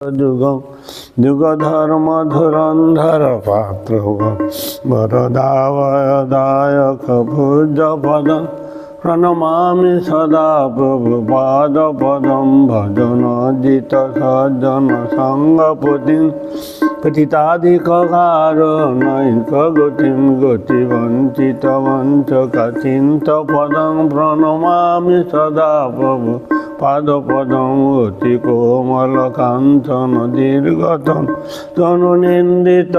যুগ যুগ ধর্ম ধুরন্ধর পাত্র বরদাবয় দায়ক ভুজ পদ প্রণমামি সদা প্রভু পাদ পদম ভজন জিত সজ্জন সঙ্গপতি পতিতাধিক নৈক গতিম গতি বঞ্চিত বঞ্চক চিন্ত পদম প্রণমামি সদা প্রভু পাদপদম অতি কোমল কাঞ্চন দীর্ঘতম তনু নিন্দিত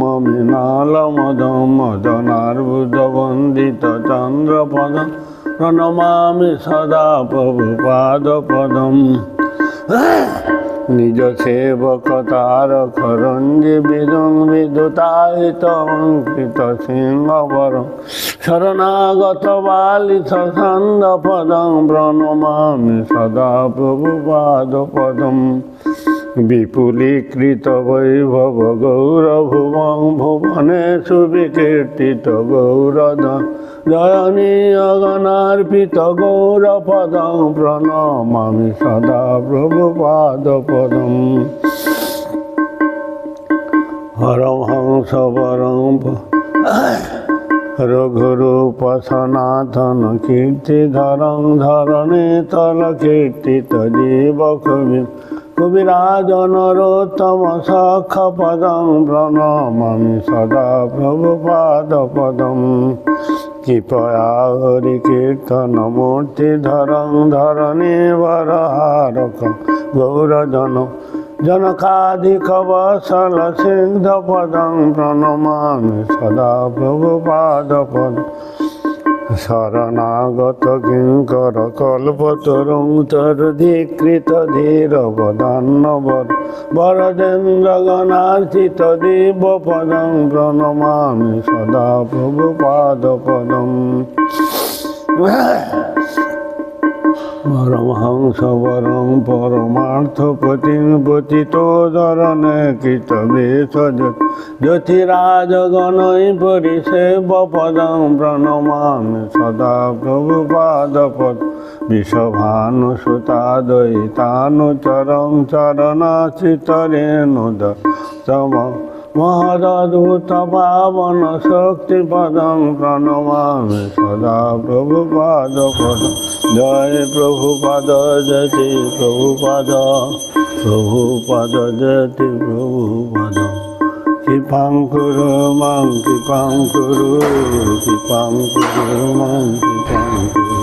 মমিনাল মদম মদনার্বুদ বন্দিত চন্দ্রপদ প্রণমামি সদা প্রভু পাদপদম। নিজ সেবক তার খরঞ্জি বিদং বিদুতায়িত অঙ্কিত সিংহবর শরণাগত বালিত ছন্দ পদং প্রণমামি সদা প্রভুপাদ পদম। বিপুলীকৃত বৈভব গৌরভুবং ভুবনে সুবিকীর্তিত গৌরদ। জয়নীয় গণার্পিত গৌরপদং প্রণমামি সদা প্রভু পাদ পদম হরহংস বরং রঘুরূপ সনাতন কীর্তি ধরং ধরণী তল কীর্তিত জীব কবি কবিরাজ নরোত্তম সখ পদং প্রণমামি সদা প্রভু পাদ পদম কৃপয়া হরি কীর্তন মূর্তি ধরং ধরণী বরহারক গৌরজন। জনকাধিক বসল সিদ্ধ পদং প্রণমামি সদা প্রভু পাদ পদ শরণাগত কিঙ্কর কল্পতরুং তরধিকৃত ধীর বদান্নবর বরদেন্দ্র গণার্চিত দেব পদং প্রণমামি সদা প্রভু পাদ পদম পরমহংস বরং পরমার্থপতিং পতিত ধরণে কৃত বেশ জ্যোতিরাজ গণৈ পরিষেব পদং প্রণমামি সদা প্রভু পাদ পদ বিষভানুসুতাদয়িতানুচরং চরণাচিতরেণুদ তম মহদূত পাবন শক্তি পদং প্রণমামি সদা প্রভু পাদ জয় প্রভু পাদ জয়তি প্রভু পাদ প্রভু পাদ জয়তি প্রভু পাদ কৃপাং কুরু, মাং কৃপাং কুরু কৃপাং কুরু, মাং কৃপাং কুরু।